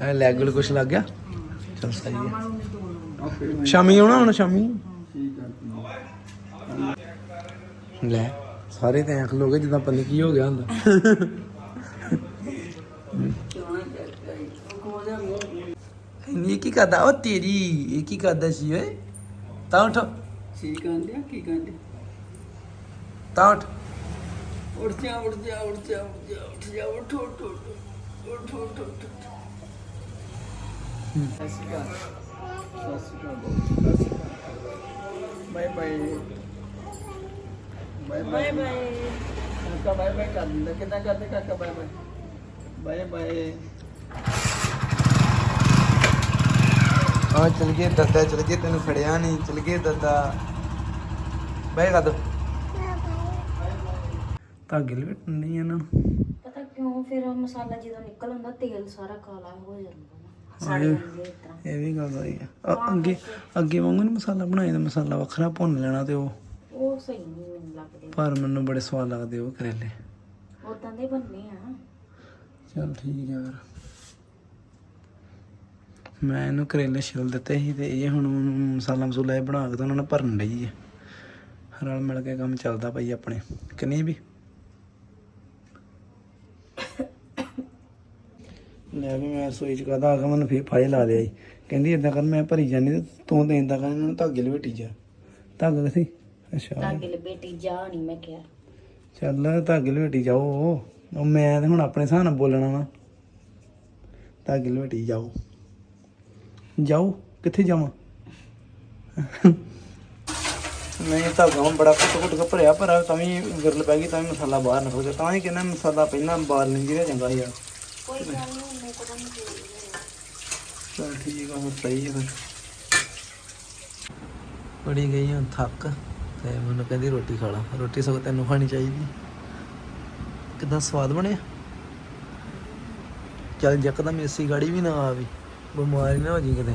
ਹੈ ਲੈਗ ਗਲ ਕੁਛ ਲੱਗ ਗਿਆ? ਚਲ ਸਹੀ ਹੈ। ਸ਼ਾਮੀ ਆਉਣਾ ਹੁਣ ਸ਼ਾਮੀ? ਲੈ ਸਾਰੇ ਤੇ ਅੱਖ ਲੋਗੇ ਜਿੱਦਾਂ ਪਤਾ ਕੀ ਹੋ ਗਿਆ ਹੁੰਦਾ। ਇਹ ਕੀ ਕਰਦਾ? ਉਹ ਤੇਰੀ ਇਹ ਕੀ ਕਰਦਾ ਸੀ ਓਏ? ਤਾਂ ਉੱਠ। ਕੀ ਕਹਿੰਦੇ ਕੀ ਕਹਿੰਦੇ? ਤਾਂ ਉੱਠ। ਉੱਠ ਜਾ ਉੱਠ ਜਾ ਉੱਠ ਜਾ ਉੱਠ ਜਾ ਉੱਠ ਉੱਠ ਉੱਠ ਉੱਠ। ਸਤਿ ਸ਼੍ਰੀ ਅਕਾਲ ਸਤਿ ਸ਼੍ਰੀ ਅਕਾਲ ਬਾਏ ਬਾਏ ਬਾਏ ਬਾਏ ਕਾਕਾ ਬਾਏ ਬਾਏ ਕਰ ਦਿੰਦਾ ਕਿੱਦਾਂ ਕਰਦੇ ਕਾਕਾ ਬਾਏ ਬਾਏ ਬਾਏ ਬਾਏ ਆ ਚਲ ਗਏ, ਦਾਦਾ, ਚਲ ਗਏ, ਤੈਨੂੰ ਫੜਿਆ ਨਹੀਂ। ਚਲ ਗਏ, ਦਾਦਾ। ਬੈ ਕਦ ਧਾਗੇ ਲਵੇਟਣ ਨਹੀਂ ਇਹਨਾਂ ਨੂੰ। ਪਤਾ ਕਿਉਂ, ਫਿਰ ਮਸਾਲਾ ਜਦੋਂ ਨਿਕਲ ਹੁੰਦਾ ਤੇਲ ਸਾਰਾ ਕਾਲਾ ਹੋ ਜਾਂਦਾ। ਸੜ ਜਾਂਦੇ ਇਸ ਤਰ੍ਹਾਂ। ਇਹ ਵੀ ਗੱਲ ਹੋਈ ਆ। ਅ- ਅੱਗੇ ਅੱਗੇ ਵਾਂਗੂ ਨੀ ਮਸਾਲਾ ਬਣਾਏ ਤਾਂ ਮਸਾਲਾ ਵੱਖਰਾ ਭੁੰਨ ਲੈਣਾ ਤੇ ਉਹ ਉਹ ਸਹੀ ਨਹੀਂ ਮੈਨੂੰ ਲੱਗਦੇ। ਪਰ ਮੈਨੂੰ ਬੜੇ ਸਵਾਦ ਲੱਗਦੇ ਉਹ ਕਰੇਲੇ। ਉਦਾਂ ਦੇ ਬੰਨੇ ਆ। ਚਲ ਠੀਕ ਆ ਫਿਰ। ਮੈਂ ਇਹਨੂੰ ਕਰੇਲੇ ਛਿਲ ਦਿੱਤੇ ਸੀ ਤੇ ਇਹ ਹੁਣ ਮਸਾਲਾ ਮਸੂਲਾ ਇਹ ਬਣਾ ਕੇ ਤਾਂ ਉਹਨਾਂ ਨੇ ਭਰਨ ਲਈ ਹੈ ਰਲ ਮਿਲ ਕੇ ਕੰਮ ਚੱਲਦਾ ਪਈ ਆਪਣੇ। ਕਿ ਨਹੀਂ ਵੀ? ਲੈ ਵੀ ਮੈਂ ਸੋਈ ਚ ਕਹਦਾ ਕੇ ਮੈਨੂੰ ਫੇਰ ਫਾਇਲ ਲਾ ਲਿਆ ਕਹਿੰਦੀ ਇਦਾਂ ਕਰ ਮੈਂ ਭਰੀ ਜਾਨੀ ਤੇ ਤੂੰ ਇਦਾਂ ਕਰ ਇਹਨਾਂ ਨੂੰ ਧਾਗੇ ਲਵੇਟੀ ਜਾ। ਧਾਗਾ ਕਿੱਥੇ? ਅੱਛਾ। ਧਾਗੇ ਲਪੇਟੀ ਜਾ ਨਹੀਂ ਮੈਂ ਕਿਹਾ। ਚੱਲ ਧਾਗੇ ਲਵੇਟੀ ਜਾਓ। ਉਹ ਮੈਂ ਤੇ ਹੁਣ ਆਪਣੇ ਹਿਸਾਬ ਨਾਲ ਬੋਲਣਾ ਵਾ। ਧਾਗੇ ਲਵੇਟੀ ਜਾਓ। ਜਾਓ ਕਿੱਥੇ ਜਾਵਾਂ? ਨਹੀਂ ਧਾਗਾ ਹੁਣ ਬੜਾ ਕੁੱਟ ਕੁੱਟ ਕੇ ਭਰਿਆ ਭਰਾ ਤਾਂ ਵੀ ਵਿਰਲ ਪੈ ਗਈ ਤਾਂ ਵੀ ਮਸਾਲਾ ਬਾਹਰ ਨਿਕਲ ਗਿਆ। ਤਾਂ ਹੀ ਕਹਿੰਦਾ ਮਸਾਲਾ ਪਹਿਲਾਂ ਬਾਹਰ ਨਹੀਂ ਜਿਹੜਾ ਚੰਗਾ ਯਾਰ। ਕੋਈ ਗੱਲ ਨਹੀਂ ਮੇਰੇ ਕੋਲ ਨਹੀਂ ਚਲ ਠੀਕ ਆ ਫਿਰ ਸਹੀ ਹੈ ਫਿਰ। ਬੜੀ ਗਈ ਹਾਂ ਥੱਕ, ਤੇ ਮੈਨੂੰ ਕਹਿੰਦੀ ਰੋਟੀ ਖਾ ਲਾ। ਰੋਟੀ ਸਗੋਂ ਤੈਨੂੰ ਖਾਣੀ ਚਾਹੀਦੀ। ਕਿਦਾਂ ਸਵਾਦ ਬਣਿਆ? ਚੱਲ ਯਕਦਮ ਏਸੀ ਗਾੜੀ ਵੀ ਨਾ ਆਵੇ। ਬਿਮਾਰੀ ਨਾ ਹੋ ਜੀ ਕਿਤੇ।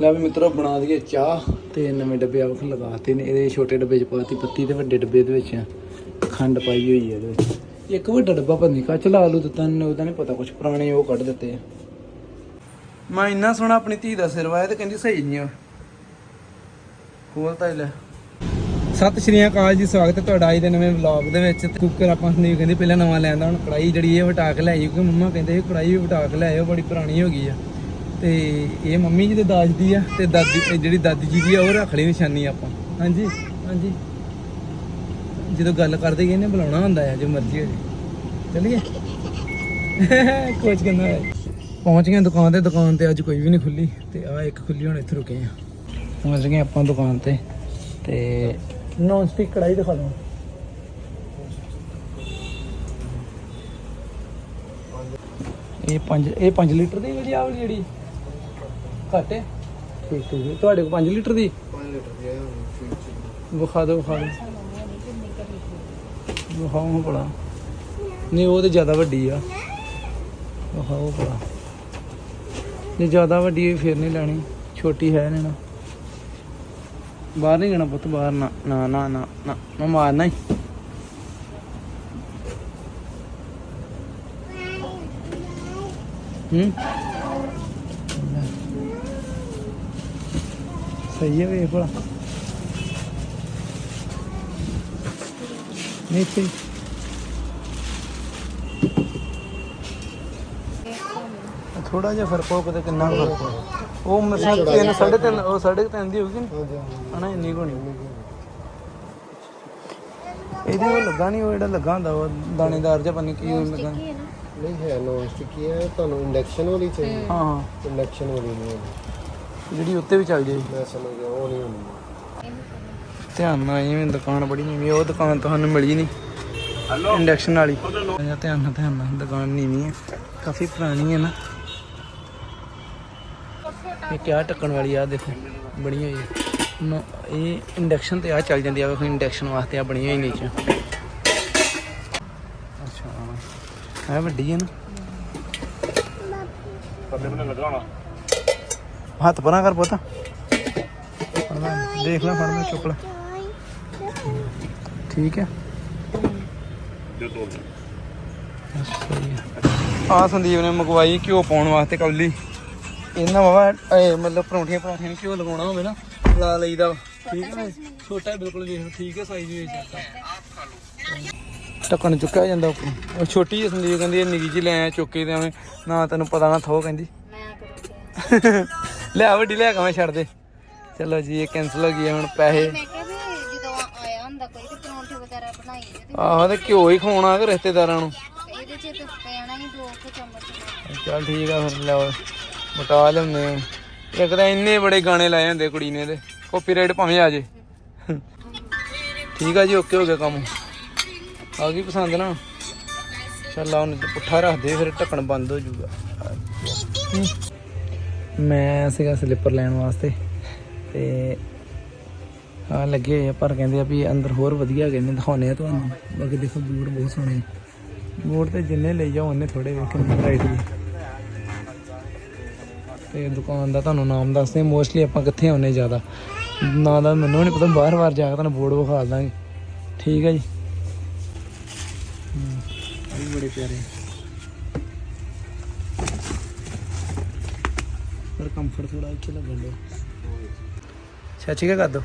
ਲੈ ਵੀ ਮਿੱਤਰੋ, ਬਣਾ ਦਈਏ ਚਾਹ, ਤੇ ਨਵੇਂ ਡੱਬੇ ਆਖ ਲਗਾਤੇ ਨੇ ਇਹਦੇ ਛੋਟੇ ਡੱਬੇ ਚ ਪਾਤੀ ਪੱਤੀ ਤੇ ਵੱਡੇ ਡੱਬੇ ਦੇ ਵਿੱਚ ਖੰਡ ਪਾਈ ਹੋਈ ਹੈ ਇਹਦੇ ਵਿੱਚ। ਇੱਕ ਵੱਡਾ ਡੱਬਾ ਪੰਨੀ ਕੱਚ ਲਾ ਲੂ ਦਿੱਤਾ ਨੇ ਉਹਦਾ ਨਹੀਂ ਪਤਾ ਕੁਝ ਪੁਰਾਣੇ ਉਹ ਕੱਢ ਦਿੱਤੇ। ਮੈਂ ਇੰਨਾ ਸੋਹਣਾ ਆਪਣੀ ਧੀ ਦਾ ਸਿਰ ਵਾਇਆ ਤੇ ਕਹਿੰਦੀ ਸਹੀ ਨਹੀਂ ਆ। ਖੋਲ ਤਾਂ ਹੀ ਲੈ। ਸਤਿ ਸ਼੍ਰੀ ਅਕਾਲ ਜੀ ਸਵਾਗਤ ਹੈ ਤੁਹਾਡਾ ਅੱਜ ਦੇ ਨਵੇਂ ਵਲੌਗ ਦੇ ਵਿੱਚ। ਤੇ ਕੁੱਕਰ ਆਪਾਂ ਸੰਦੀਪ ਕਹਿੰਦੀ ਪਹਿਲਾਂ ਨਵਾਂ ਲੈਂਦਾ ਹੁਣ ਕੜਾਈ ਜਿਹੜੀ ਇਹ ਵਟਾ ਕੇ ਲੈ ਆਈ ਕਿਉਂਕਿ ਮੰਮਾ ਕਹਿੰਦੇ ਸੀ ਕੜਾਈ ਵੀ ਵਟਾ ਕੇ ਲੈ ਆਇਓ ਬੜੀ ਪੁਰਾਣੀ ਹੋ ਗਈ ਆ। ਤੇ ਇਹ ਮੰਮੀ ਜੀ ਦੇ ਦਾਜ ਦੀ ਆ ਤੇ ਦਾਦੀ ਜਿਹੜੀ ਦਾਦੀ ਜੀ ਦੀ ਆ ਉਹ ਰੱਖ ਲਈ ਨਿਸ਼ਾਨੀ ਆਪਾਂ। ਹਾਂਜੀ ਹਾਂਜੀ। ਜਦੋਂ ਗੱਲ ਕਰਦੇ ਗਏ ਨੇ ਬੁਲਾਉਣਾ ਹੁੰਦਾ ਹੈ ਜੋ ਮਰਜ਼ੀ ਹੋ ਜੇ ਚਲਿਏ। ਕੋਚ ਕਹਿੰਦਾ ਹੈ। ਪਹੁੰਚ ਗਏ ਦੁਕਾਨ ਤੇ ਦੁਕਾਨ ਤੇ ਅੱਜ ਕੋਈ ਵੀ ਨਹੀਂ ਖੁੱਲੀ ਤੇ ਆ ਇੱਕ ਖੁੱਲੀ ਹੁਣ ਇੱਥੇ ਰੁਕੇ ਆ ਪਹੁੰਚ ਗਏ ਆਪਾਂ ਦੁਕਾਨ ਤੇ ਤੇ ਨੌਨ ਸਟਿਕ ਕੜਾਈ ਦਿਖਾ ਦਵਾਂ ਇਹ 5 ਇਹ 5 ਲੀਟਰ ਦੀ ਵਾਲੀ ਆ ਜਿਹੜੀ ਘੱਟ ਹੈ? ਠੀਕ ਠੀਕ। ਹੈ। ਤੁਹਾਡੇ ਕੋਲ 5 ਲੀਟਰ ਦੀ? 5 ਲੀਟਰ ਦੀ ਵਿਖਾ ਦਿਓ ਵਿਖਾ ਦਿਓ। ਵਿਖਾਓ ਭਲਾ। ਨਹੀਂ, ਉਹ ਤੇ ਜ਼ਿਆਦਾ ਵੱਡੀ ਆ। ਵਿਖਾਓ ਭਲਾ। ਜੇ ਜ਼ਿਆਦਾ ਵੱਡੀ ਹੋਈ, ਫਿਰ ਨਹੀਂ ਲੈਣੀ। ਛੋਟੀ ਹੈ ਨੇ ਨਾ। ਬਾਹਰ ਨਹੀਂ ਜਾਣਾ ਪੁੱਤ, ਬਾਹਰ ਨਾ ਨਾ ਨਾ ਨਾ ਨਾ, ਮੈਂ ਮਾਰਨਾ ਹੀ। ਹੂੰ? ਸਹੀ ਹੈ ਵੇਖ ਭਲਾ। ਨਹੀਂ ਤੇ ਥੋੜਾ ਜਿਹਾ ਫ਼ਰਕ ਹੋ ਕਿਤੇ ਕਿੰਨਾ ਕੁ ਫ਼ਰਕ ਹੋ ਉਹ ਮਸਾਂ ਤਿੰਨ ਸਾਢੇ ਤਿੰਨ ਉਹ ਸਾਢੇ ਕੁ ਤਿੰਨ ਦੀ ਹੋਊਗੀ। ਨਾ ਹਨਾ ਇੰਨੀ ਕੋਣੀ ਇਹਦੇ ਉਹ ਲੱਗਾ ਨਹੀਂ ਉਹ ਜਿਹੜਾ ਲੱਗਾ ਹੁੰਦਾ ਉਹ ਦਾਣੇਦਾਰ ਜਿਹਾ ਪਨੀ ਕੀ ਉਹ ਲੱਗਾ। ਨਹੀਂ ਹੈ ਨੋਨ ਸਟਿਕ ਹੀ ਹੈ ਤੁਹਾਨੂੰ ਇੰਡਕਸ਼ਨ ਵਾਲੀ ਚਾਹੀਦੀ। ਹਾਂ ਹਾਂ। ਇੰਡਕਸ਼ਨ ਵਾਲੀ ਨਹੀਂ ਜਿਹੜੀ ਉੱਤੇ ਵੀ ਚੱਲ ਜਾਏ ਮੈਂ ਸਮਝ ਗਿਆ ਉਹ ਨਹੀਂ ਹੁੰਦੀ ਧਿਆਨ ਨਾਲ ਐਵੇਂ ਦੁਕਾਨ ਬੜੀ ਨੀਵੀਂ ਆ, ਉਹ ਦੁਕਾਨ ਤੁਹਾਨੂੰ ਮਿਲੀ ਨਹੀਂ ਇੰਡਕਸ਼ਨ ਵਾਲੀ। ਧਿਆਨ ਨਾਲ ਧਿਆਨ ਨਾਲ ਦੁਕਾਨ ਨੀਵੀਂ ਹੈ ਕਾਫੀ ਪੁਰਾਣੀ ਹੈ ਨਾ। ਇਹ ਕਿਆ ਟੱਕਣ ਵਾਲੀ ਆ ਦੇਖੋ ਬਣੀ ਹੋਈ ਹੈ ਇਹ ਇੰਡਕਸ਼ਨ ਤੇ ਆ ਚੱਲ ਜਾਂਦੀ ਆ ਵੇਖੋ ਇੰਡਕਸ਼ਨ ਵਾਸਤੇ ਆ ਬਣੀ ਹੋਈ ਨੀਚੇ। ਅੱਛਾ ਹੈ ਵੱਡੀ ਹੈ ਨਾ। ਹੱਥ ਪਰਾਂ ਕਰ ਪੁੱਤ। ਦੇਖ ਲੈ ਫੜ ਲੈ ਚੁੱਕ ਲੈ। ਠੀਕ ਹੈ। ਆ ਸੰਦੀਪ ਨੇ ਮੰਗਵਾਈ ਘਿਓ ਪਾਉਣ ਵਾਸਤੇ ਕੌਲੀ। ਇਹਨਾਂ ਵਾਵਾ ਇਹ ਮਤਲਬ ਪਰੌਂਠੀਆਂ ਪਰੌਂਠੀਆਂ ਨੂੰ ਘਿਓ ਲਗਾਉਣਾ ਹੋਵੇ ਨਾ ਲਾ ਲਈਦਾ। ਠੀਕ ਹੈ ਛੋਟਾ ਬਿਲਕੁਲ ਵੇਖ ਠੀਕ ਹੈ ਸਾਈਜ਼ ਵੇਖ ਸਕਦਾ ਟੱਕਣ ਚੁੱਕਿਆ ਜਾਂਦਾ ਉਹ ਛੋਟੀ ਜਿਹੀ ਸੰਦੀਪ ਕਹਿੰਦੀ ਇਹ ਨਿੱਕੀ ਜਿਹੀ ਲੈ ਆ ਚੁੱਕ ਤੇ ਐਵੇਂ ਨਾ ਤੈਨੂੰ ਪਤਾ ਨਾ ਥੋ ਕਹਿੰਦੀ। ਮੈਂ ਕਰੂੰਗੀ ਲੈ ਆ ਵੱਡੀ ਲੈ ਕੇ ਮੈਂ ਛੱਡ ਦੇ। ਚਲੋ ਜੀ ਇਹ ਕੈਨਸਲ ਹੋ ਗਈ ਹੁਣ ਪੈਸੇ ਮੈਂ ਕਿਹਾ ਵੀ ਜਦੋਂ ਆਇਆ ਹੁੰਦਾ ਕੋਈ ਤੇ ਪਰੌਂਠੇ ਆਹੋ ਤੇ ਘਿਓ ਹੀ ਖਵਾਉਣਾ ਕਿ ਰਿਸ਼ਤੇਦਾਰਾਂ ਨੂੰ? ਇਹਦੇ ਚ ਤੇ ਪੈਣਾ ਹੀ ਦੋ ਕੁ ਚਮਚ। ਚੱਲ ਠੀਕ ਆ ਫਿਰ ਲਿਆਓ ਮਟਾ ਲਿਆਉਂਦੇ ਆ। ਇੱਕ ਤਾਂ ਇੰਨੇ ਬੜੇ ਗਾਣੇ ਲਾਏ ਹੁੰਦੇ ਕੁੜੀ ਨੇ ਤੇ ਕਾਪੀਰਾਈਟ ਭਾਵੇਂ ਆ ਜੇ। ਠੀਕ ਆ ਜੀ ਓਕੇ ਹੋ ਗਿਆ ਕੰਮ। ਆ ਗਈ ਪਸੰਦ ਨਾ? ਚੱਲ ਆ ਉਹਨੂੰ ਪੁੱਠਾ ਰੱਖ ਦੇ ਫਿਰ ਢੱਕਣ ਬੰਦ ਹੋ ਜਾਊਗਾ। ਮੈਂ ਸੀਗਾ ਸਲਿੱਪਰ ਲੈਣ ਵਾਸਤੇ ਤੇ ਲੱਗੇ ਹੋਏ ਆ, ਪਰ ਕਹਿੰਦੇ ਆ ਵੀ ਅੰਦਰ ਹੋਰ ਵਧੀਆ ਕਹਿੰਦੇ ਨੇ ਦਿਖਾਉਣੇ ਆ ਤੁਹਾਨੂੰ। ਬਾਕੀ ਦੇਖੋ ਬੂਟ ਬਹੁਤ ਸੋਹਣੇ ਬੂਟ ਤੇ ਜਿੰਨੇ ਲਈ ਜਾਓ ਉਹਨੇ ਥੋੜੇ ਵੇਖਣ ਵੈਰਾਈਟੀ ਤੇ ਦੁਕਾਨ ਦਾ ਤੁਹਾਨੂੰ ਨਾਮ ਦੱਸਦੇ ਮੋਸਟਲੀ ਆਪਾਂ ਕਿੱਥੇ ਆਉਨੇ ਜ਼ਿਆਦਾ। ਨਾ ਦਾ ਮੈਨੂੰ ਨਹੀਂ ਪਤਾ ਬਾਹਰ-ਬਾਹਰ ਜਾ ਕੇ ਤੁਹਾਨੂੰ ਬੋਰਡ ਵਿਖਾ ਦਾਂਗੇ। ਠੀਕ ਹੈ ਜੀ। ਵੀ ਬੜੇ ਪਿਆਰੇ ਪਰ ਕੰਫਰਟ ਥੋੜਾ ਇੱਥੇ ਲੱਗਣ ਦੋ ਚਾਚੀ ਕੀ ਕਰ ਦੋ।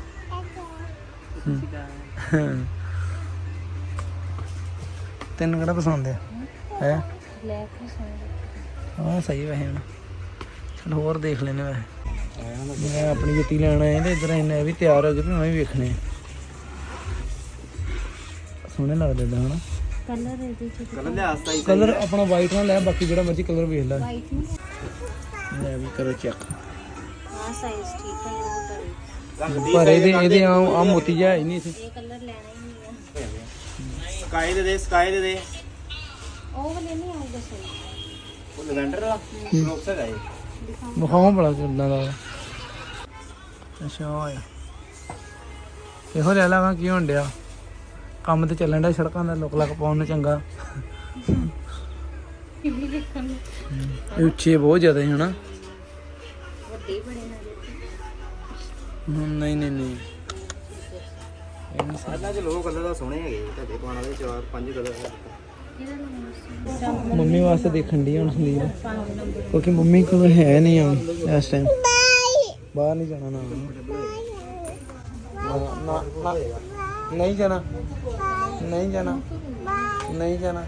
ਤੈਨੂੰ ਕਿਹੜਾ ਪਸੰਦ ਆ? ਹੈ? ਬਲੈਕ ਹੀ ਸੋਹਣਾ ਹਾਂ ਸਹੀ ਵੈਸੇ ਹੁਣ। ਚਲ ਹੋਰ ਦੇਖ ਲੈਨੇ ਵੈਸੇ। ਮੈਂ ਆਪਣੀ ਜੁੱਤੀ ਲੈਣ ਆਇਆ ਤੇ ਇਧਰ ਇਹਨੇ ਵੀ ਤਿਆਰ ਹੋ ਗਏ ਵੀ ਮੈਂ ਵੀ ਵੇਖਣੇ ਆ। ਸੋਹਣੇ ਲੱਗਦੇ ਦਾ ਹਨਾ? ਕਲਰ ਇਹਦੇ ਚ ਕੱਲ ਲਿਆ ਸਤਾਈ ਕਲਰ ਆਪਣਾ ਵਾਈਟ ਨਾਲ ਲੈ ਬਾਕੀ ਜਿਹੜਾ ਮਰਜ਼ੀ ਕਲਰ ਵੇਖ ਲੈ। ਵਾਈਟ ਨਹੀਂ ਲੈ ਵੀ ਕਰੋ ਚੈੱਕ ਹਾਂ ਸਾਈਜ਼ ਠੀਕ ਹੈ ਪਰ ਇਹਦੇ ਇਹਦੇ ਆ ਆ। ਮੋਤੀ ਜਿਹਾ ਹੈ ਨਹੀਂ ਇੱਥੇ ਇਹ ਕਲਰ ਲੈਣਾ ਹੀ ਨਹੀਂ ਹੈ ਸਕਾਈ ਦੇ ਦੇ ਸਕਾਈ ਦੇ ਦੇ। ਉਹ ਵਾਲੇ ਨਹੀਂ ਆਊਗਾ ਸਹੀ। ਉਹ ਲਵੈਂਡਰ ਵਾਲਾ? ਰੋਕਸ ਹੈਗਾ ਇਹ। ਵਿਖਾਵਾਂ ਬੜਾ ਕਿੰਨਾ ਦਾ ਅੱਛਾ ਆਇਆ ਇਹੋ ਲੈ ਲਾਂਗਾ ਕੀ ਹੋਣ ਡਿਆ? ਕੰਮ ਤੇ ਚੱਲਣ ਡਿਆ ਸੜਕਾਂ ਦਾ ਲੁਕ ਲਕ ਪਾਉਣ ਨੂੰ ਚੰਗਾ। ਇਹ ਉੱਚੇ ਬਹੁਤ ਜ਼ਿਆਦਾ ਹੈ ਹਨਾ ਵੱਡੇ ਬੜੇ ਨਾ। ਨਹੀਂ ਨਹੀਂ ਨਹੀਂ। ਇਹਨਾਂ ਚ ਲੋਕ ਕਲਰ ਦਾ ਸੋਹਣੇ ਹੈਗੇ ਤੁਹਾਡੇ ਪਾਉਣ ਵਾਲੇ ਚਾਰ ਪੰਜ ਕਲਰ ਮੰਮੀ ਵਾਸਤੇ ਦੇਖਣ ਦੀ ਹੁਣ ਸੰਦੀਪ। ਕਿਉਂਕਿ ਮੰਮੀ ਕੋਲ ਹੈ ਨਹੀਂ ਹੁਣ ਇਸ ਟਾਈਮ ਬਾਹਰ ਨਹੀਂ ਜਾਣਾ ਨਾ। ਨਾ- ਨਾ ਨਾ- ਨਹੀਂ ਜਾਣਾ। ਨਹੀਂ ਜਾਣਾ। ਨਹੀਂ ਜਾਣਾ।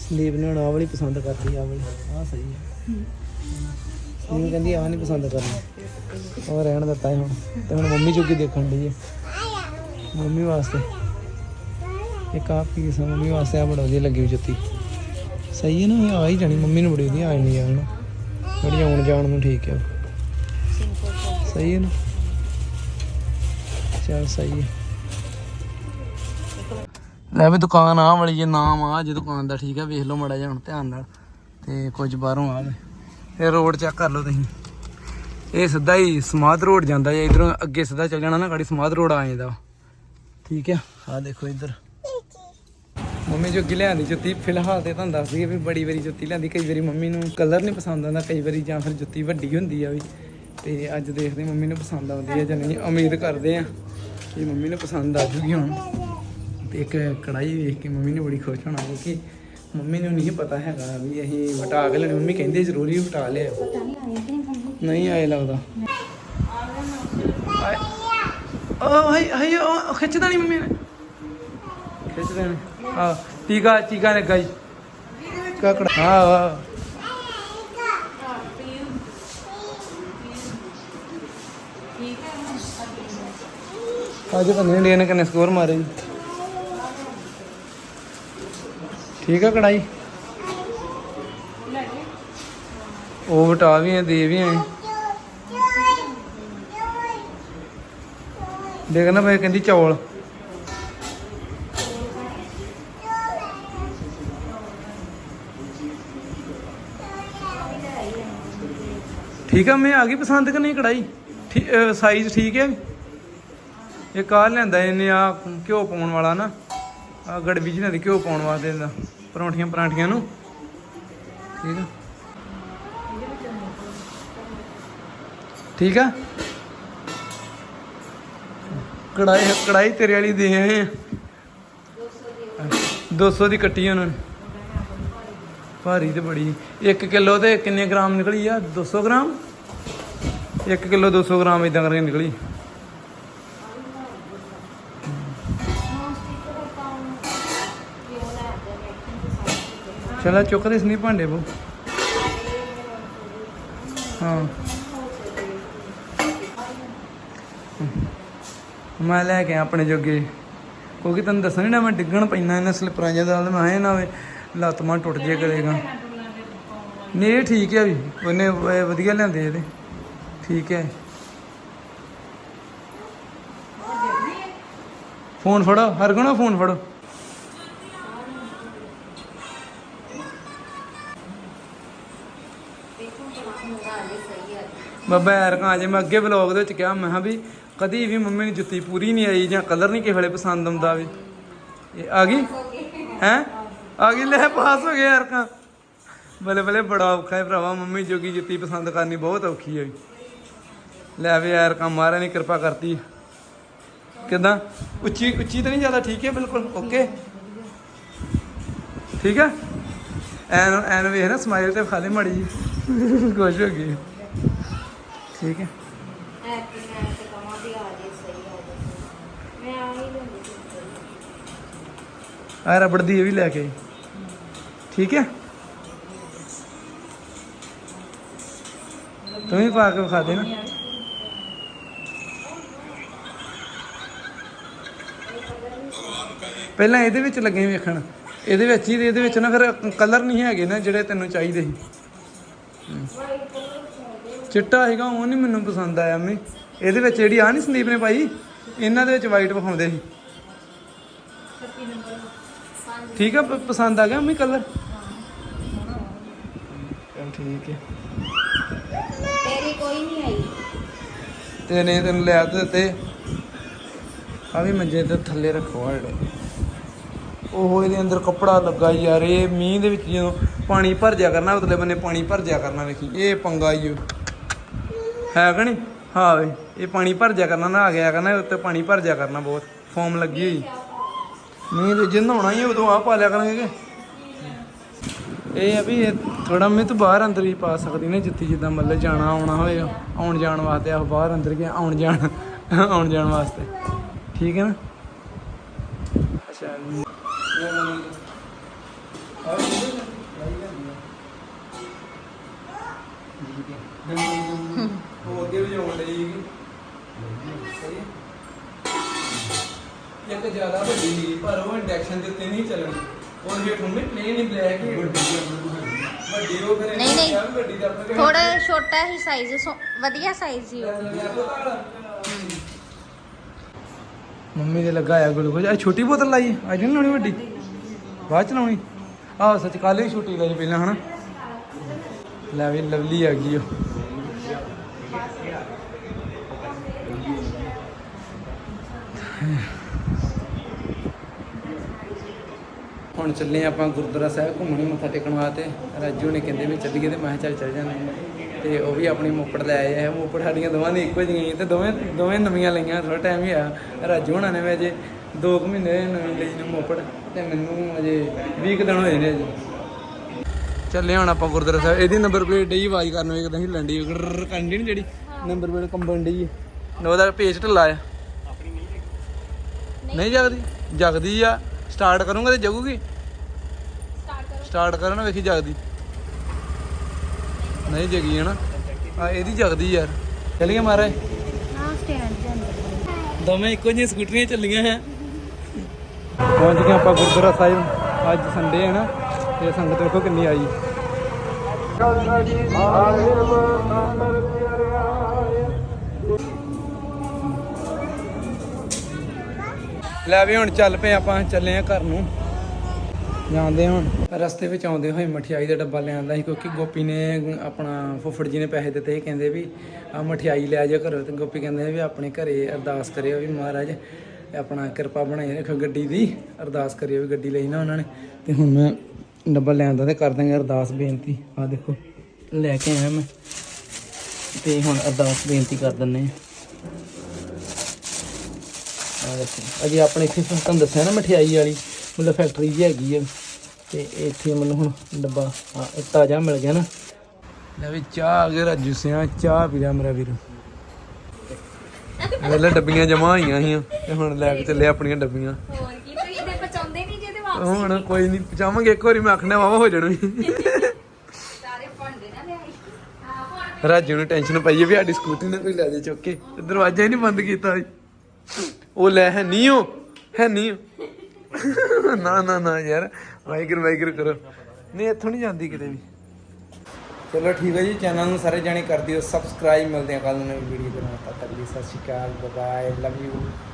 ਸੰਦੀਪ ਨੇ ਹੁਣ ਆਹ ਵਾਲੀ ਪਸੰਦ ਕਰਦੀ ਆ ਵਾਲੀ। ਆਹ ਸਹੀ ਹੈ ਸੰਦੀਪ ਕਹਿੰਦੀ, ਆਹ ਨਹੀਂ ਪਸੰਦ ਕਰਨੀ। ਉਹ ਰਹਿਣ ਦਿੱਤਾ ਹੁਣ। ਤੇ ਹੁਣ ਮੰਮੀ ਚੁੱਕੀ ਦੇਖਣ ਦੀ ਹੈ ਮੰਮੀ ਵਾਸਤੇ। ਇੱਕ ਆ ਪੀਸ ਮੰਮੀ ਵਾਸਤੇ ਆ ਬੜਾ ਵਧੀਆ ਲੱਗੀ ਹੋਈ ਜੁੱਤੀ। ਸਹੀ ਹੈ ਨਾ, ਇਹ ਆ ਹੀ ਜਾਣੀ। ਮੰਮੀ ਨੂੰ ਬੜੀ ਵਧੀਆ ਆ ਨਹੀਂ ਜਾਣ ਬੜੀ ਆਉਣ ਜਾਣ ਨੂੰ ਠੀਕ ਹੈ ਸਹੀ ਹੈ ਨਾ? ਚਲ ਸਹੀ ਹੈ ਲੈ ਵੀ ਦੁਕਾਨ ਆ ਵਾਲੀ, ਜੇ ਨਾਮ ਆ, ਜੇ ਦੁਕਾਨ ਦਾ ਠੀਕ ਹੈ ਵੇਖ ਲਓ ਮੜਾ ਜਿਹਾ ਹੁਣ ਧਿਆਨ ਨਾਲ। ਤੇ ਕੁਝ ਬਾਹਰੋਂ ਆਵੇ। ਵੇ ਇਹ ਰੋਡ ਚੈੱਕ ਕਰ ਲਓ ਤੁਸੀਂ। ਇਹ ਸਿੱਧਾ ਹੀ ਸਮਾਧ ਰੋਡ ਜਾਂਦਾ ਜੇ, ਇਧਰੋਂ ਅੱਗੇ ਸਿੱਧਾ ਚੱਲ ਜਾਣਾ ਨਾ, ਗਾੜੀ ਸਮਾਧ ਰੋਡ ਆ ਜਾਂਦਾ ਵਾ। ਠੀਕ ਹੈ ਆ ਦੇਖੋ ਇੱਧਰ। ਮੰਮੀ ਜੋ ਗਿਲਿਆਂ ਜੁੱਤੀ, ਫਿਲਹਾਲ ਤੇ ਤੁਹਾਨੂੰ ਦੱਸਦੀ ਹੈ ਵੀ ਬੜੀ ਵਾਰੀ ਜੁੱਤੀ ਲਿਆਂਦੀ। ਕਈ ਵਾਰੀ ਮੰਮੀ ਨੂੰ ਕਲਰ ਨਹੀਂ ਪਸੰਦ ਆਉਂਦਾ, ਕਈ ਵਾਰੀ ਜਾਂ ਫਿਰ ਜੁੱਤੀ ਵੱਡੀ ਹੁੰਦੀ ਆ ਵੀ। ਤੇ ਅੱਜ ਦੇਖਦੇ ਮੰਮੀ ਨੂੰ ਪਸੰਦ ਆਉਂਦੀ ਹੈ ਜਾਂ ਨਹੀਂ। ਉਮੀਦ ਕਰਦੇ ਆ ਕਿ ਮੰਮੀ ਨੂੰ ਪਸੰਦ ਆ ਜੂਗੀ ਹੁਣ। ਤੇ ਇੱਕ ਕੜਾਈ ਵੇਖ ਕੇ ਮੰਮੀ ਨੇ ਬੜੀ ਖੁਸ਼ ਹੋਣਾ ਕਿਉਂਕਿ ਮੰਮੀ ਨੂੰ ਨਹੀਂ ਪਤਾ ਹੈਗਾ ਵੀ ਅਸੀਂ ਵਟਾ ਕੇ ਲੈਣੀ ਮੰਮੀ ਕਹਿੰਦੇ ਜ਼ਰੂਰੀ ਵਟਾ ਲਿਆ ਪਤਾ ਨਹੀਂ ਆਏ ਕਿ ਨਹੀਂ ਨਹੀਂ ਆਏ ਲੱਗਦਾ। ਓ ਹਾਈ ਹਾਈ ਉਹ ਖਿੱਚਦਾ ਨਹੀਂ ਮੰਮੀ ਨੇ। ਖਿੱਚਦਾ ਨਹੀਂ ਆ ਟੀਕਾ ਟੀਕਾ ਨੇ ਗਾਈ। ਕਕੜਾ। ਹਾਂ ਹਾਂ ਅੱਜ ਤਾਂ ਇੰਡੀਆ ਨੇ ਕਿੰਨੇ ਸਕੋਰ ਮਾਰੇ ਜੀ। ਠੀਕ ਆ ਕੜਾਈ ਉਹ ਵਟਾ ਵੀ ਹੈ ਦੇ ਵੀ ਹੈ ਦੇਖਣਾ ਪਏ ਕਹਿੰਦੀ ਚੌਲ। ਠੀਕ ਆ, ਮੈਂ ਆ ਗਈ ਪਸੰਦ ਕਿ ਨਹੀਂ ਕੜਾਈ ਸਾਈਜ਼ ਠੀਕ ਹੈ ਇਹ ਕਾਰ ਲੈਂਦਾ ਇਹਨੇ ਆ ਘਿਓ ਪਾਉਣ ਵਾਲਾ ਨਾ। ਆ ਗੜਵੀ ਜਿਹਨਾਂ ਦੀ ਘਿਓ ਪਾਉਣ ਵਾਸਤੇ ਇਹਦਾ ਪਰੌਂਠੀਆਂ, ਪਰਾਂਠੀਆਂ ਨੂੰ। ਠੀਕ ਆ? ਠੀਕ ਆ? ਕੜਾਈ ਕੜਾਈ ਤੇਰੇ ਵਾਲੀ ਦੇ ਆਏ ਆ। 200 ਦੀ ਕੱਟੀ ਉਹਨਾਂ ਨੇ। ਭਾਰੀ ਤੇ ਬੜੀ। 1 ਕਿਲੋ ਤੇ ਕਿੰਨੇ ਗ੍ਰਾਮ ਨਿਕਲੀ ਆ? 200 ਗ੍ਰਾਮ? 1 ਕਿਲੋ 200 ਗ੍ਰਾਮ ਇਦਾਂ ਕਰਕੇ ਨਿਕਲੀ। ਚਲਾ ਚੁੱਕ ਦੇ ਸਨੀ ਭਾਂਡੇ ਬੋ। ਹਾਂ। ਮੈਂ ਲੈ ਕੇ ਆਇਆ ਆਪਣੇ ਜੋਗੇ। ਕਿਉਂਕਿ ਤੈਨੂੰ ਦੱਸਣ ਨਾ ਮੈਂ ਡਿੱਗਣ ਪੈਣਾ ਇਹਨਾਂ ਸਲਿਪਰਾਂ ਜਿਹਾ ਦਾ ਮੈਂ ਇਹ ਨਾ ਵੇ ਲੱਤ ਮਾਂ ਟੁੱਟ ਜੇ ਕਰੇਗਾ। ਨਹੀਂ ਇਹ ਠੀਕ ਹੈ ਵੀ, ਉਹਨੇ ਵਧੀਆ ਲਿਆਂਦੇ ਇਹਦੇ। ਠੀਕ ਹੈ ਫੋਨ ਫੜੋ, ਹਰਗੁਣਾ, ਫੋਨ ਫੜੋ। ਬਾਬਾ ਐਰਕਾਂ ਜੇ, ਮੈਂ ਅੱਗੇ ਵਲੌਗ ਦੇ ਵਿੱਚ ਕਿਹਾ, ਮੈਂ ਕਿਹਾ ਵੀ ਕਦੀ ਵੀ ਮੰਮੀ ਨੂੰ ਜੁੱਤੀ ਪੂਰੀ ਨਹੀਂ ਆਈ ਜਾਂ ਕਲਰ ਨਹੀਂ ਕਿਸੇ ਵੇਲੇ ਪਸੰਦ ਆਉਂਦਾ ਵੀ। ਇਹ ਆ ਗਈ? ਹੈ? ਆ ਗਈ, ਲੈ ਪਾਸ ਹੋ ਗਿਆ ਐਰਕਾਂ। ਬਲੇ ਬਲੇ ਬੜਾ ਔਖਾ ਹੈ ਭਰਾਵਾ, ਮੰਮੀ ਜੋਗੀ ਜੁੱਤੀ ਪਸੰਦ ਕਰਨੀ ਬਹੁਤ ਔਖੀ ਹੈ ਲੈ ਵੀ ਐਰਕਾਂ, ਮਹਾਰਾਜ ਨੇ ਕਿਰਪਾ ਕਰਤੀ। ਕਿਦਾਂ? ਉੱਚੀ ਉੱਚੀ ਤਾਂ ਨਹੀਂ ਜ਼ਿਆਦਾ ਠੀਕ ਹੈ, ਬਿਲਕੁਲ ਓਕੇ ਠੀਕ ਹੈ? ਐਨ ਐਨ ਵੇਖ ਨਾ ਸਮਾਈਲ ਤੇ ਖਾਲੇ ਮੜੀ ਜੀ ਖੁਸ਼ ਹੋ ਗਈ। ਠੀਕ ਹੈ। ਆ ਰਬੜ ਦੀ ਇਹ ਵੀ ਲੈ ਕੇ। ਠੀਕ ਹੈ। ਤੂੰ ਵੀ ਪਾ ਕੇ ਵਿਖਾ ਦੇ ਨਾ। ਪਹਿਲਾਂ ਇਹਦੇ ਵਿੱਚ ਲੱਗੇ ਵੇਖਣ। ਇਹਦੇ ਵਿੱਚ ਹੀ ਇਹਦੇ ਵਿੱਚ ਨਾ ਫਿਰ ਕਲਰ ਨਹੀਂ ਹੈਗੇ ਨਾ ਜਿਹੜੇ ਤੈਨੂੰ ਚਾਹੀਦੇ ਸੀ। ਚਿੱਟਾ ਹੈਗਾ ਉਹ ਨਹੀਂ ਮੈਨੂੰ ਪਸੰਦ ਆਇਆ ਮੈਂ ਇਹਦੇ ਵਿੱਚ ਜਿਹੜੀ ਆ ਨਹੀਂ ਸੰਦੀਪ ਨੇ ਪਾਈ ਇਹਨਾਂ ਦੇ ਵਿੱਚ ਵਾਈਟ ਵਿਖਾਉਂਦੇ ਸੀ। ਠੀਕ ਆ ਪਸੰਦ ਆ ਗਿਆ ਮੰਮੀ ਕਲਰ ਚਲ ਠੀਕ ਹੈ ਤੇਰੀ ਕੋਈ ਨਹੀਂ ਆਈ। ਤੇ ਨੇ ਤੈਨੂੰ ਲੈ ਤੇ ਦਿੱਤੇ। ਆ ਵੀ ਮੰਜੇ ਤੇ ਥੱਲੇ ਰੱਖੋ ਆ ਜਿਹੜੇ। ਉਹ ਇਹਦੇ ਅੰਦਰ ਕੱਪੜਾ ਲੱਗਾ ਯਾਰ ਇਹ ਮੀਂਹ ਦੇ ਵਿੱਚ ਜਦੋਂ ਪਾਣੀ ਭਰ ਜਾ ਕਰਨਾ, ਉਤਲੇ ਬੰਨੇ ਪਾਣੀ ਭਰ ਜਾ ਕਰਨਾ ਵੇਖੀ। ਇਹ ਪੰਗਾ ਹੀ ਓ। ਹੈ ਕਿ ਨਹੀਂ? ਹਾਂ ਵੇ, ਇਹ ਪਾਣੀ ਭਰ ਜਾ ਕਰਨਾ ਨਾ ਆ ਗਿਆ ਕਰਨਾ ਉੱਤੇ ਪਾਣੀ ਭਰ ਜਾ ਕਰਨਾ ਬਹੁਤ। ਫੋਮ ਲੱਗੀ ਹੋਈ। ਮੀਂਹ ਦੇ ਜੇ ਨਹਾਉਣਾ ਹੀ ਉਦੋਂ ਆ ਪਾ ਲਿਆ ਕਰਾਂਗੇ ਇਹ ਆ ਵੀ ਥੋੜਾ ਮੈਂ ਬਾਹਰ ਅੰਦਰ ਹੀ ਪਾ ਸਕਦੀ ਨੇ, ਜਿੱਥੇ ਜਿੱਦਾਂ ਮਤਲਬ ਜਾਣਾ, ਆਉਣਾ ਹੋਏ ਆਉਣ ਜਾਣ ਵਾਸਤੇ ਆ ਬਾਹਰ ਅੰਦਰ ਗਿਆ, ਆਉਣ ਜਾਣ ਆਉਣ ਜਾਣ ਵਾਸਤੇ। ਠੀਕ ਹੈ ਨਾ? ਅੱਛਾ। ਜ਼ਿਆਦਾ ਵੱਡੀ ਸੀ, ਪਰ ਉਹ ਇੰਡਕਸ਼ਨ ਦੇ ਉੱਤੇ ਨਹੀਂ ਚੱਲਣੀ। ਉਹ ਹੇਠੋਂ ਵੀ ਪਲੇਨ ਹੀ ਬਲੈਕ ਹੀ ਵੱਡੀ ਉਹ ਫਿਰ ਨਹੀਂ, ਨਹੀਂ। ਕਿਹਾ ਵੀ ਵੱਡੀ ਦਾ ਆਪਾਂ ਥੋੜਾ ਛੋਟਾ ਹੀ ਸਾਈਜ਼ ਵਧੀਆ ਸਾਈਜ਼ ਹੀ ਉਹ। ਮੰਮੀ ਦੇ ਲੱਗਾ ਆ ਗਲੂਕੋਜ਼। ਆ ਛੋਟੀ ਬੋਤਲ ਲਾਈ ਅੱਜ ਨਹੀਂ ਲਾਉਣੀ ਵੱਡੀ? ਬਾਅਦ ਚ ਲਾਉਣੀ। ਆਹ ਸੱਚ ਕੱਲ ਹੀ ਛੋਟੀ ਲਾਈ ਪਹਿਲਾਂ ਹਨਾ? ਲੈ ਵੀ ਲਵਲੀ ਆ ਗਈ ਉਹ। ਹੁਣ ਚੱਲੇ ਆਪਾਂ ਗੁਰਦੁਆਰਾ ਸਾਹਿਬ ਘੁੰਮਣੇ ਮੱਥਾ ਟੇਕਣ ਵਾਸਤੇ। ਰਾਜੂ ਨੇ ਕਹਿੰਦੇ ਵੀ ਚੱਲੀਏ ਤੇ ਮੈਂ ਚੱਲ ਚੱਲ ਜਾਂਦੇ ਹਾਂ। ਤੇ ਉਹ ਵੀ ਆਪਣੀ ਮੋਪੜ ਲੈ ਆਏ ਆ। ਮੋਪੜ ਸਾਡੀਆਂ ਦੋਵਾਂ ਦੀ ਇੱਕੋ ਜਿਹੀਆਂ ਸੀ ਤੇ ਦੋਵੇਂ ਦੋਵੇਂ ਨਵੀਆਂ ਲਈਆਂ ਥੋੜਾ ਟਾਈਮ ਹੀ ਆ। ਰਾਜੂ ਹੋਣਾ ਨੇ ਵੀ ਅਜੇ 2 ਮਹੀਨੇ ਨਵੀਂ ਲਈ ਨੂੰ ਮੋਪੜ ਤੇ ਮੈਨੂੰ ਅਜੇ 20 ਕੁ ਦਿਨ ਹੋਏ ਨੇ ਅਜੇ। ਚੱਲੇ ਹੁਣ ਆਪਾਂ ਗੁਰਦੁਆਰਾ ਸਾਹਿਬ। ਇਹਦੀ ਨੰਬਰ ਪਲੇਟ ਡਈ ਆਵਾਜ਼ ਕਰਨ ਵੇਖਦਾ ਸੀ ਲੰਡੀ ਕੰਡੀ ਨਹੀਂ ਜਿਹੜੀ ਨੰਬਰ ਪਲੇਟ ਕੰਬਣ ਡਈ ਹੈ ਉਹਦਾ ਪੇਜ ਢਿੱਲਾ ਆ। ਨਹੀਂ ਜਗਦੀ? ਜਗਦੀ ਆ। ਸਟਾਰਟ ਕਰੂੰਗਾ ਤੇ ਜਗੂਗੀ ਸਟਾਰਟ ਕਰੋ ਨਾ ਵੇਖੀ ਜਗਦੀ ਨਹੀਂ ਜਗੀ ਹੈ ਨਾ ਆ ਇਹਦੀ ਜਗਦੀ ਯਾਰ ਚੱਲੀਏ ਮਾਰੇ ਹਾਂ ਸਟੈਂਡ ਦੇ ਅੰਦਰ ਦੋਵੇਂ ਇੱਕੋ ਜਿਹੀਆਂ ਸਕੂਟਰੀਆਂ ਚੱਲੀਆਂ ਹੈ ਪਹੁੰਚ ਗਏ ਆਪਾਂ ਗੁਰਦੁਆਰਾ ਸਾਹਿਬ ਅੱਜ ਸੰਡੇ ਹੈ ਨਾ ਤੇ ਸੰਗਤ ਵੇਖੋ ਕਿੰਨੀ ਆਈ ਲੈ ਵੀ ਹੁਣ ਚੱਲ ਪਏ ਆਪਾਂ, ਚੱਲੇ ਆ ਘਰ ਨੂੰ। ਜਾਂਦੇ ਹੁਣ। ਰਸਤੇ ਵਿੱਚ ਆਉਂਦੇ ਹੋਏ ਮਠਿਆਈ ਦਾ ਡੱਬਾ ਲਿਆਂਦਾ ਸੀ, ਕਿਉਂਕਿ ਗੋਪੀ ਨੇ ਆਪਣਾ ਫੁੱਫੜ ਜੀ ਨੇ ਪੈਸੇ ਦਿੱਤੇ ਸੀ, ਕਹਿੰਦੇ ਵੀ ਆ ਮਠਿਆਈ ਲੈ ਜਾ ਘਰੋਂ। ਤੇ ਗੋਪੀ ਕਹਿੰਦੇ ਵੀ ਆਪਣੇ ਘਰੇ ਅਰਦਾਸ ਕਰਿਓ ਵੀ ਮਹਾਰਾਜ, ਆਪਣਾ ਕਿਰਪਾ ਬਣਾਈ ਰੱਖੋ ਗੱਡੀ ਦੀ। ਅਰਦਾਸ ਕਰਿਓ ਵੀ ਗੱਡੀ ਲਈ ਨਾ ਉਹਨਾਂ ਨੇ। ਤੇ ਹੁਣ ਮੈਂ ਡੱਬਾ ਲਿਆਂਦਾ ਤੇ ਕਰ ਦਾਂਗੇ ਅਰਦਾਸ ਬੇਨਤੀ। ਆ ਦੇਖੋ, ਲੈ ਕੇ ਆਇਆ ਮੈਂ। ਤੇ ਹੁਣ ਅਰਦਾਸ ਬੇਨਤੀ ਕਰ ਦਿੰਨੇ ਆ। ਆ ਦੇਖੋ ਅਜੇ ਆਪਣੇ ਇੱਥੇ ਤੁਹਾਨੂੰ ਦੱਸਿਆ ਨਾ ਮਠਿਆਈ ਵਾਲੀ ਮਤਲਬ ਫੈਕਟਰੀ ਜੀ ਹੈਗੀ ਆ। ਤੇ ਇੱਥੇ ਮੈਨੂੰ ਹੁਣ ਡੱਬਾ ਆ ਇਹ ਤਾਜ਼ਾ ਮਿਲ ਗਿਆ ਨਾ। ਲੈ ਵੀ ਚਾਹ ਆ ਗਿਆ ਰਾਜੂ ਸਿਆ ਚਾਹ ਪੀ ਲਿਆ ਮੇਰਾ ਵੀਰ। ਵੇਲੇ ਡੱਬੀਆਂ ਜਮਾ ਹੋਈਆਂ ਸੀਆਂ ਤੇ ਹੁਣ ਲੈ ਕੇ ਚੱਲੇ ਆਪਣੀਆਂ ਡੱਬੀਆਂ। ਹੋਰ ਕੀ ਤੁਸੀਂ ਇਹਦੇ ਪਚਾਉਂਦੇ ਨਹੀਂ ਜਿਹਦੇ ਵਾ ਹੁਣ ਕੋਈ ਨਹੀਂ ਪਚਾਵਾਂਗੇ ਇੱਕ ਵਾਰੀ ਮੈਂ ਆਖਣਾ ਵਾਵਾ ਹੋ ਜਾਣਾ। ਸੀ। ਸਾਰੇ ਭਾਂਡੇ ਨਾ ਲਿਆਈ। ਹਾਂ ਹੁਣ ਰਾਜੂ ਨੂੰ ਟੈਨਸ਼ਨ ਪਈ ਹੈ ਵੀ ਸਾਡੀ ਸਕੂਟੀ ਨਾ ਕੋਈ ਲੈ ਜੇ ਚੁੱਕ ਕੇ। ਤੇ ਦਰਵਾਜ਼ਾ ਹੀ ਨਹੀਂ ਬੰਦ ਕੀਤਾ। ਸੀ। ਉਹ ਲੈ ਹੈ ਨਹੀਂ ਉਹ ਹੈ ਨਹੀਂ ਉਹ। ਨਾ ਨਾ ਨਾ ਯਾਰ, ਵਾਹਿਗੁਰੂ ਵਾਹਿਗੁਰੂ ਕਰੋ। ਨਹੀਂ, ਇੱਥੋਂ ਨਹੀਂ ਜਾਂਦੀ ਕਿਤੇ ਵੀ। ਚਲੋ ਠੀਕ ਹੈ ਜੀ, ਚੈਨਲ ਨੂੰ ਸਾਰੇ ਜਾਣੇ ਕਰ ਦਿਓ। ਸਬਸਕ੍ਰਾਈਬ ਮਿਲਦੇ ਆ ਕੱਲ ਨਵੀਂ ਵੀਡੀਓ ਦੇ ਨਾਲ। ਤੱਕ ਲਈ ਸਤਿ ਸ਼੍ਰੀ ਅਕਾਲ ਬਾਏ ਲਵ ਯੂ